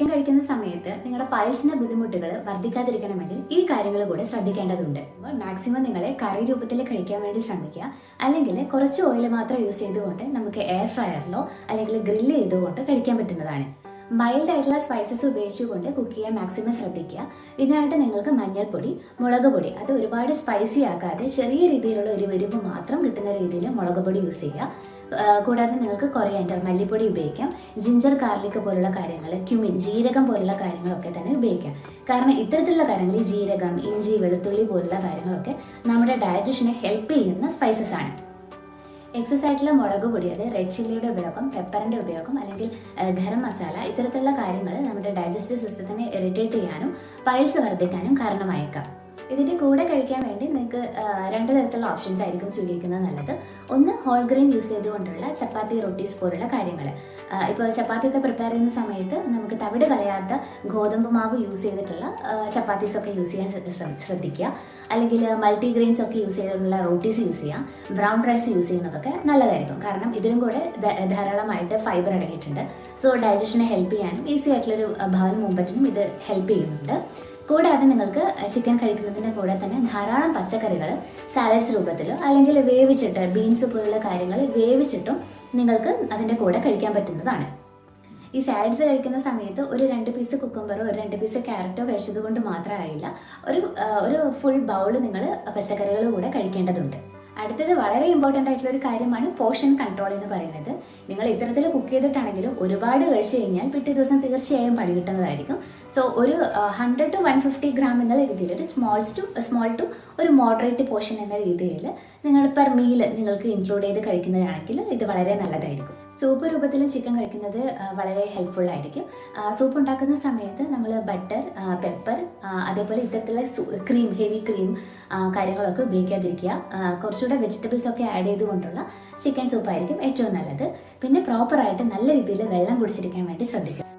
Chicken കഴിക്കുന്ന സമയത്ത് നിങ്ങളുടെ പയൽസിന്റെ ബുദ്ധിമുട്ടുകൾ വർദ്ധിക്കാതിരിക്കണമെങ്കിൽ ഈ കാര്യങ്ങൾ കൂടെ ശ്രദ്ധിക്കേണ്ടതുണ്ട്. മാക്സിമം നിങ്ങളെ കറി രൂപത്തിൽ കഴിക്കാൻ വേണ്ടി ശ്രമിക്കുക. അല്ലെങ്കിൽ കുറച്ച് ഓയിൽ മാത്രം യൂസ് ചെയ്തുകൊണ്ട് നമുക്ക് എയർ ഫ്രയറിലോ അല്ലെങ്കിൽ ഗ്രില്ല് ചെയ്തുകൊണ്ട് കഴിക്കാൻ പറ്റുന്നതാണ്. മൈൽഡ് ആയിട്ടുള്ള സ്പൈസസ് ഉപയോഗിച്ചുകൊണ്ട് കുക്ക് ചെയ്യാൻ മാക്സിമം ശ്രദ്ധിക്കുക. ഇതിനായിട്ട് നിങ്ങൾക്ക് മഞ്ഞൾപ്പൊടി മുളക് പൊടി അത് ഒരുപാട് സ്പൈസി ആക്കാതെ ചെറിയ രീതിയിലുള്ള ഒരു എരിവ് മാത്രം കിട്ടുന്ന രീതിയിൽ മുളക് പൊടി യൂസ് ചെയ്യുക. കൂടാതെ നിങ്ങൾക്ക് കൊറിയാൻഡർ മല്ലിപ്പൊടി ഉപയോഗിക്കാം. ജിഞ്ചർ ഗാർലിക് പോലുള്ള കാര്യങ്ങൾ ക്യുമിൻ ജീരകം പോലുള്ള കാര്യങ്ങളൊക്കെ തന്നെ ഉപയോഗിക്കാം. കാരണം ഇത്തരത്തിലുള്ള കാര്യങ്ങൾ ജീരകം ഇഞ്ചി വെളുത്തുള്ളി പോലുള്ള കാര്യങ്ങളൊക്കെ നമ്മുടെ ഡയജഷനെ ഹെൽപ്പ് ചെയ്യുന്ന സ്പൈസസ് ആണ്. എക്സസ് ആയിട്ടുള്ള മുളക് പൊടി അത് റെഡ് ചില്ലിയുടെ ഉപയോഗം പെപ്പറിന്റെ ഉപയോഗം അല്ലെങ്കിൽ ഗരം മസാല ഇത്തരത്തിലുള്ള കാര്യങ്ങൾ നമ്മുടെ ഡൈജസ്റ്റീവ് സിസ്റ്റത്തിനെ ഇറിറ്റേറ്റ് ചെയ്യാനും പൈൽസ് വർദ്ധിക്കാനും കാരണമായേക്കാം. ഇതിന്റെ കൂടെ കഴിക്കാൻ വേണ്ടി നിങ്ങൾക്ക് രണ്ട് തരത്തിലുള്ള ഓപ്ഷൻസ് ആയിരിക്കും സ്വീകരിക്കുന്നത് നല്ലത്. ഒന്ന് ഹോൾ ഗ്രെയിൻ യൂസ് ചെയ്തുകൊണ്ടുള്ള ചപ്പാത്തി റൊട്ടീസ് പോലുള്ള കാര്യങ്ങൾ. ഇപ്പോൾ ചപ്പാത്തി ഒക്കെ പ്രിപ്പയർ ചെയ്യുന്ന സമയത്ത് നമുക്ക് തവിട് കളയാത്ത ഗോതമ്പ് മാവ് യൂസ് ചെയ്തിട്ടുള്ള ചപ്പാത്തീസ് ഒക്കെ യൂസ് ചെയ്യാൻ ശ്രദ്ധ- ശ്രദ്ധ- ശ്രദ്ധിക്കുക. അല്ലെങ്കിൽ മൾട്ടി ഗ്രെയിൻസ് ഒക്കെ യൂസ് ചെയ്തിട്ടുള്ള റോട്ടീസ് യൂസ് ചെയ്യാം. ബ്രൗൺ റൈസ് യൂസ് ചെയ്യുന്നതൊക്കെ നല്ലതായിരിക്കും. കാരണം ഇതിലും കൂടെ ധാരാളമായിട്ട് ഫൈബർ അടങ്ങിയിട്ടുണ്ട്. സോ ഡൈജഷനെ ഹെൽപ്പ് ചെയ്യാനും ഈസി ആയിട്ടുള്ളൊരു ഭാവനം മുമ്പറ്റിനും ഇത് ഹെൽപ്പ് ചെയ്യുന്നുണ്ട്. കൂടാതെ നിങ്ങൾക്ക് ചിക്കൻ കഴിക്കുന്നതിന്റെ കൂടെ തന്നെ ധാരാളം പച്ചക്കറികൾ സാലഡ്സ് രൂപത്തിലോ അല്ലെങ്കിൽ വേവിച്ചിട്ട് ബീൻസ് പോലുള്ള കാര്യങ്ങൾ വേവിച്ചിട്ടും നിങ്ങൾക്ക് അതിന്റെ കൂടെ കഴിക്കാൻ പറ്റുന്നതാണ്. ഈ സാലഡ്സ് കഴിക്കുന്ന സമയത്ത് ഒരു രണ്ട് പീസ് കുക്കുംബറോ ഒരു രണ്ട് പീസ് ക്യാരറ്റോ കഴിച്ചത് കൊണ്ട് മാത്രമായില്ല ഒരു ഒരു ഫുൾ ബൗൾ നിങ്ങൾ പച്ചക്കറികൾ കൂടെ കഴിക്കേണ്ടതുണ്ട്. അടുത്തത് വളരെ ഇമ്പോർട്ടന്റ് ആയിട്ടുള്ള ഒരു കാര്യമാണ് പോർഷൻ കൺട്രോൾ എന്ന് പറയുന്നത്. നിങ്ങൾ ഇത്തരത്തിൽ കുക്ക് ചെയ്തിട്ടാണെങ്കിലും ഒരുപാട് കഴിച്ചു കഴിഞ്ഞാൽ പിറ്റേ ദിവസം തീർച്ചയായും പണി കിട്ടുന്നതായിരിക്കും. സോ ഒരു hundred to one fifty gram എന്ന രീതിയിൽ ഒരു സ്മോൾ ടു സ്മോൾ ടു ഒരു മോഡറേറ്റ് പോർഷൻ എന്ന രീതിയിൽ നിങ്ങൾ പെർ മീൽ നിങ്ങൾക്ക് ഇൻക്ലൂഡ് ചെയ്ത് കഴിക്കുന്നതാണെങ്കിൽ ഇത് വളരെ നല്ലതായിരിക്കും. സൂപ്പ് രൂപത്തിൽ ചിക്കൻ കഴിക്കുന്നത് വളരെ ഹെൽപ്ഫുൾ ആയിരിക്കും. സൂപ്പ് ഉണ്ടാക്കുന്ന സമയത്ത് നമ്മൾ ബട്ടർ പെപ്പർ അതേപോലെ ഇത്തരത്തിലുള്ള ക്രീം ഹെവി ക്രീം കാര്യങ്ങളൊക്കെ ഉപയോഗിക്കാതിരിക്കുക. കുറച്ചുകൂടെ വെജിറ്റബിൾസ് ഒക്കെ ആഡ് ചെയ്തുകൊണ്ടുള്ള ചിക്കൻ സൂപ്പായിരിക്കും ഏറ്റവും നല്ലത്. പിന്നെ പ്രോപ്പറായിട്ട് നല്ല രീതിയിൽ വെള്ളം കുടിച്ചിരിക്കാൻ വേണ്ടി ശ്രദ്ധിക്കുക.